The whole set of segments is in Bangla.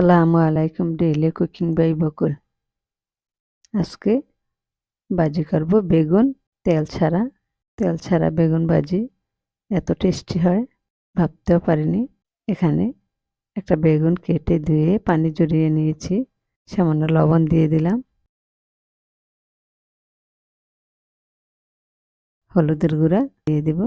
আসসালামু আলাইকুম ডেইলি কুকিং বাই বকুল। আজকে বাজি করব বেগুন, তেল ছাড়া। তেল ছাড়া বেগুন বাজি এত টেস্টি হয়, ভাবতেও পারিনি। এখানে একটা বেগুন কেটে ধুয়ে পানি জড়িয়ে নিয়েছি, সামান্য লবণ দিয়ে দিলাম। হলুদের গুঁড়া দিয়ে দিব।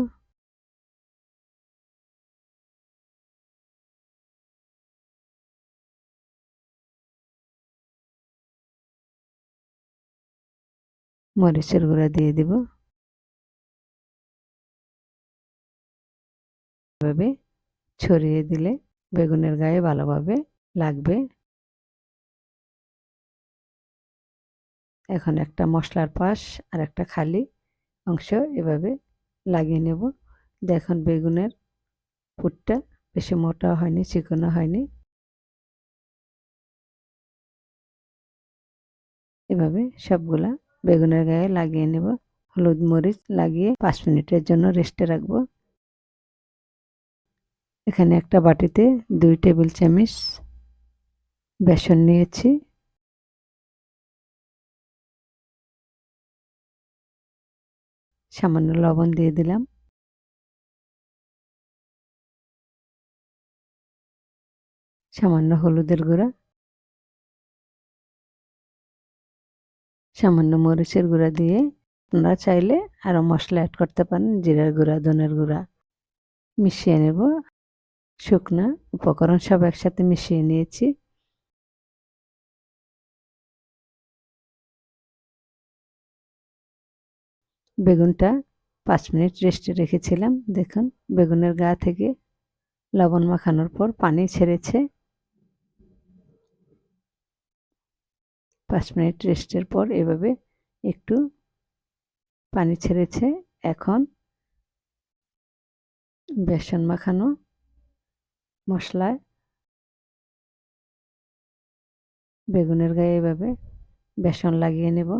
মরিচের গুঁড়া দিয়ে দিব। এভাবে ছড়িয়ে দিলে বেগুনের গায়ে ভালোভাবে লাগবে। এখন একটা মশলার পাশ আর একটা খালি অংশ এভাবে লাগিয়ে নেব। দেখুন বেগুনের ফুটটা বেশি মোটা হয়নি, চিকনো হয়নি। এভাবে সবগুলা বেগুনের গায়ে লাগিয়ে নেব, হলুদ মরিচ লাগিয়ে পাঁচ মিনিটের জন্য রেস্টে রাখব। এখানে একটা বাটিতে দুই টেবিল চামচ বেসন নিয়েছি। সামান্য লবণ দিয়ে দিলাম। সামান্য হলুদের গুঁড়া। সামান্য মরিচের গুঁড়া দিয়ে আপনারা চাইলে আরও মশলা অ্যাড করতে পারেন, জিরার গুঁড়া, ধনের গুঁড়া। মিশিয়ে নেব। শুকনা উপকরণ সব একসাথে মিশিয়ে নিয়েছি। বেগুনটা পাঁচ মিনিট রেস্টে রেখেছিলাম। দেখুন, বেগুনের গা থেকে লবণ মাখানোর পর পানি ছেড়েছে। পাঁচ মিনিট রেস্টের পর এভাবে একটু পানি ছেড়েছে। এখন বেসন মাখানো মশলায় বেগুনের গায়ে এভাবে বেসন লাগিয়ে নেব।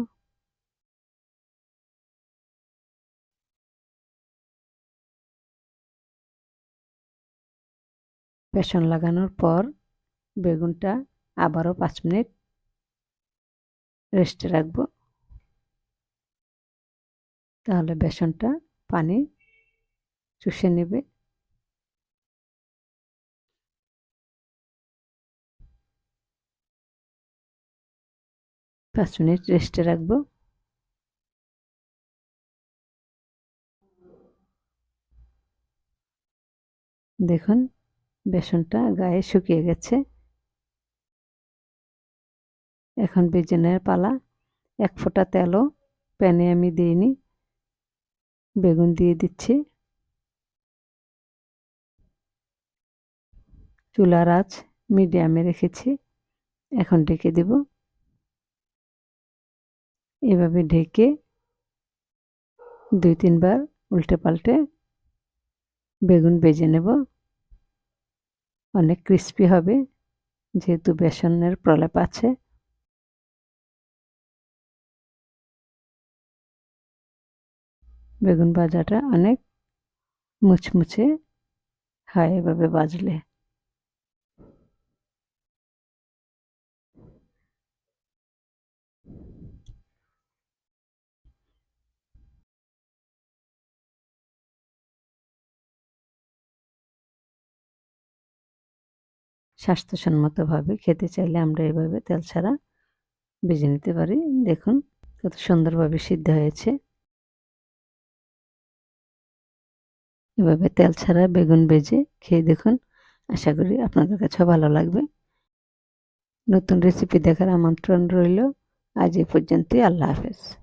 বেসন লাগানোর পর বেগুনটা আবারও পাঁচ মিনিট রেস্টে রাখব। তাহলে বেসনটা পানি চুষে নেবে। পাঁচ মিনিট রেস্টে রাখব। দেখুন, বেসনটা গায়ে শুকিয়ে গেছে। এখন বেজনের পালা। এক ফোঁটা তেলও প্যানে আমি দিইনি। বেগুন দিয়ে দিচ্ছি। চুলার আঁচ মিডিয়ামে রেখেছি। এখন ঢেকে দেব। এভাবে ঢেকে দুই তিনবার উল্টে পাল্টে বেগুন বেজে নেব। অনেক ক্রিস্পি হবে, যেহেতু বেসনের প্রলেপ আছে। বেগুন ভাজাটা অনেক মুচমুচে হয় এভাবে বাজলে। স্বাস্থ্যসম্মতভাবে খেতে চাইলে আমরা এভাবে তেল ছাড়া ভেজে নিতে পারি। দেখুন কত সুন্দরভাবে সিদ্ধ হয়েছে। এভাবে তেল ছাড়া বেগুন ভেজে খেয়ে দেখুন। আশা করি আপনাদের কাছেও ভালো লাগবে। নতুন রেসিপি দেখার আমন্ত্রণ রইল। আজ এই পর্যন্তই। আল্লাহ হাফেজ।